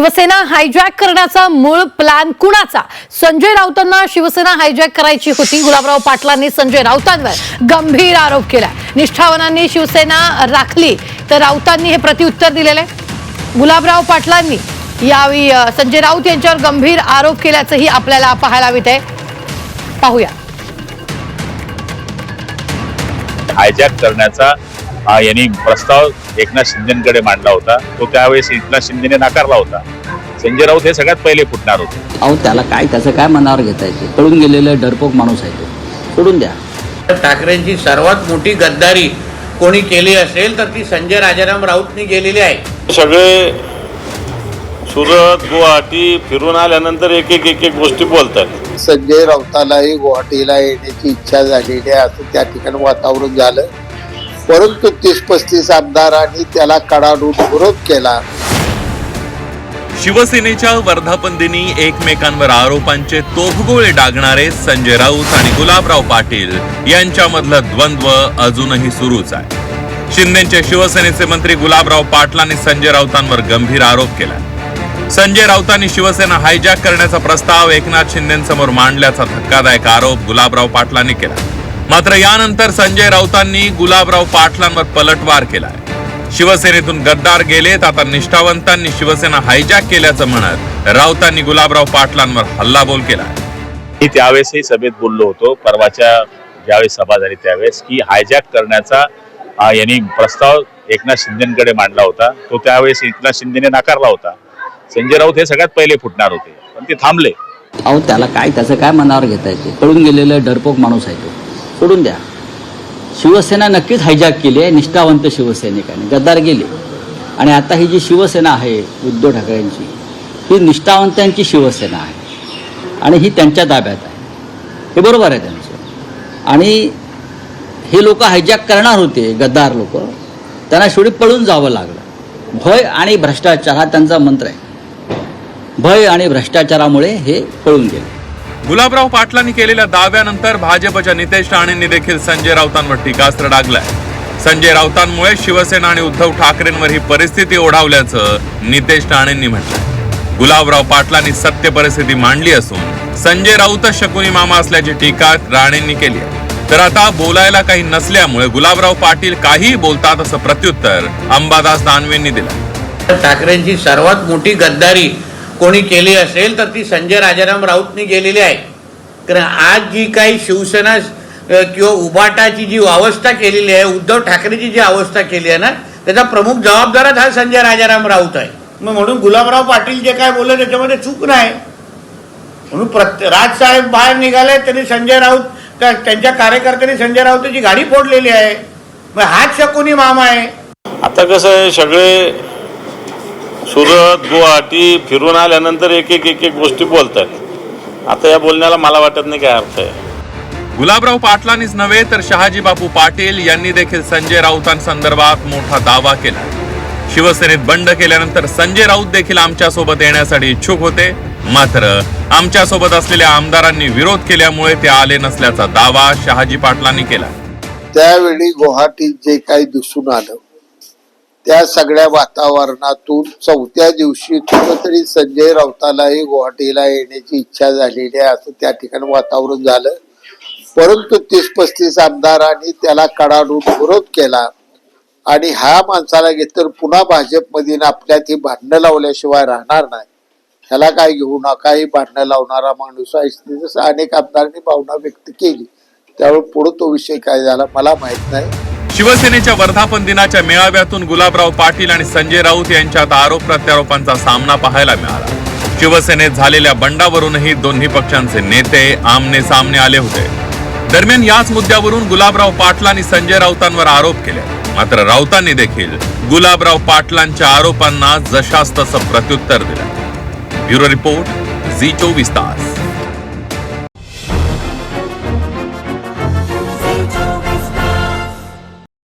Shiv Sena hijack करण्याचा मूळ plan कुणाचा? संजय राऊतांना शिवसेना हायजॅक करायची होती. गुलाबराव पाटलांनी संजय राऊतांवर गंभीर आरोप केला निष्ठावनांनी शिवसेना राखली. तर राऊतांनी हे प्रतिउत्तर दिलेलं आहे. गुलाबराव पाटलांनी यावेळी संजय राऊत यांच्यावर गंभीर आरोप केल्याचंही आपल्याला पाहायला मिळतंय. पाहूया. हायजॅक करण्याचा यांनी प्रस्ताव एकनाथ शिंदेकडे मांडला होता. तो त्यावेळेस एकनाथ शिंदेने नाकारला होता. संजय राऊत हे सगळ्यात पहिले फुटणार होते. अहो त्याला काय त्याचं काय मनावर घेता येते पळून गेलेलं डरपोक माणूस आहे तो. सोडून द्या. ठाकरेंची सर्वात मोठी गद्दारी कोणी केली असेल तर ती संजय राजाराम राऊतनी केलेली आहे. सगळे सुरत गुवाहाटी फिरून आल्यानंतर एक एक एक एक गोष्टी बोलतात. संजय राऊतालाही गुवाहाटीला येण्याची इच्छा झालेली आहे. असं त्या ठिकाणी वातावरण झालं. परंतु तीस पस्तीस आमदारांनी त्याला कडाडून विरोध केला. शिवसेनेच्या वर्धापन दिनी एकमेकांवर आरोपांचे तोफगोळे डागणारे संजय राऊत आणि गुलाबराव पाटील यांच्यामधलं द्वंद्व अजूनही सुरूच आहे. शिंदेचे शिवसेनेचे मंत्री गुलाबराव पाटलांनी संजय राऊतांवर गंभीर आरोप केला संजय राऊतांनी शिवसेना हायजॅक करण्याचा प्रस्ताव एकनाथ शिंदेसमोर मांडल्याचा धक्कादायक आरोप गुलाबराव पाटलांनी केला. मात्र यानंतर संजय राऊतांनी गुलाबराव पाटलांवर पलटवार केलाय. शिवसेनेतून गद्दार गेलेत आता निष्ठावंतांनी शिवसेना हायजॅक केल्याचं म्हणत राऊतांनी गुलाबराव पाटलांवर हल्लाबोल केलाय. मी त्यावेळेसही सभेत बोललो होतो परवाच्या ज्यावेळेस सभा झाली त्यावेळेस की हायजॅक करण्याचा यांनी प्रस्ताव एकनाथ शिंदेकडे मांडला होता. तो त्यावेळेस एकनाथ शिंदेने नाकारला होता. संजय राऊत हे सगळ्यात पहिले फुटणार होते पण ते थांबले. अहो त्याला काय त्याचं काय मनावर घेता येते? पळून गेलेलं डरपोक माणूस आहे तो. सोडून द्या. शिवसेना नक्कीच हायजॅक केली आहे निष्ठावंत शिवसैनिकांनी गद्दार गेले. आणि आता ही जी शिवसेना आहे उद्धव ठाकरेंची ही निष्ठावंतांची शिवसेना आहे. आणि ही त्यांच्या ताब्यात आहे. हे बरोबर आहे त्यांचं. आणि हे लोक हायजॅक करणार होते गद्दार लोक. त्यांना शेवटी पळून जावं लागलं. भय आणि भ्रष्टाचार हा त्यांचा मंत्र आहे. भय आणि भ्रष्टाचारामुळे हे पळून गेले. गुलाबराव पाटलांनी केलेल्या दाव्यानंतर भाजपच्या नितेश राणेंनी देखील संजय राऊतांवर टीकास्त्र डागलाय. संजय राऊतांमुळे शिवसेना आणि उद्धव ठाकरेंवर ही परिस्थिती ओढावल्याचं नितेश राणेंनी म्हटलं गुलाबराव पाटलांनी सत्य परिस्थिती मांडली असून संजय राऊतच शकुनी मामा असल्याची टीका राणेंनी केली आहे. तर आता बोलायला काही नसल्यामुळे गुलाबराव पाटील काहीही बोलतात असं प्रत्युत्तर अंबादास दानवेंनी दिलं ठाकरेंची सर्वात मोठी गद्दारी कोणी केली असेल तर ती संजय राजाराम राऊतनी केलेली आहे. कारण आज जी काही शिवसेना किंवा उबाटाची जी अवस्था केलेली आहे उद्धव ठाकरेची जी अवस्था केली आहे ना त्याचा प्रमुख जबाबदारच हा संजय राजाराम राऊत आहे. मग म्हणून गुलाबराव पाटील जे काय बोलले त्याच्यामध्ये चूक नाही. म्हणून प्रत्ये राजसाहेब बाहेर निघाले त्यांनी संजय राऊत त्या- त्यांच्या कार्यकर्त्यांनी संजय राऊताची गाडी फोडलेली आहे. मग हाच शकुनी मामा आहे? आता कसं आहे सगळे सुरत गुवाहाटी फिरून आल्यानंतर एक एक एक एक गोष्टी बोलतात. आता या बोलण्याला मला वाटत नाही काय अर्थ आहे. गुलाबराव पाटलांनीच नव्हे तर शहाजी बापू पाटील यांनी देखील संजय राऊतांसंदर्भात मोठा दावा केला. शिवसेनेत बंड केल्यानंतर संजय राऊत देखील आमच्यासोबत येण्यासाठी इच्छुक होते. मात्र आमच्यासोबत असलेल्या आमदारांनी विरोध केल्यामुळे ते आले नसल्याचा दावा शहाजी पाटलांनी केला. त्यावेळी गुवाहाटीत जे काही दिसून आलं त्या सगळ्या वातावरणातून चौथ्या दिवशी कुठंतरी संजय राऊतालाही गुवाहाटीला येण्याची इच्छा झालेली आहे. असं त्या ठिकाणी वातावरण झालं. परंतु तीस पस्तीस आमदारांनी त्याला कडाडून विरोध केला. आणि ह्या माणसाला घेत तर पुन्हा भाजपमध्ये आपल्यात ही भांडणं लावल्याशिवाय राहणार नाही. ह्याला काय घेऊ नका ही भांडणं लावणारा माणूस आहे अनेक आमदारांनी भावना व्यक्त केली. त्यावेळी पुढे तो विषय काय झाला मला माहीत नाही. शिवसेनेच्या वर्धापन दिनाच्या मेळाव्यातून गुलाबराव पाटील आणि संजय राऊत यांच्यात आरोप प्रत्यारोपांचा सामना पाहायला मिळाला. शिवसेनेत झालेल्या बंडावरूनही दोन्ही पक्षांचे नेते आमने सामने आले होते. दरम्यान याच मुद्द्यावरून गुलाबराव पाटलांनी संजय राऊतांवर आरोप केले. मात्र राऊतांनी देखील गुलाबराव पाटलांच्या आरोपांना जशास तसं प्रत्युत्तर दिलं. ब्युरो रिपोर्ट झी चोवीस तास.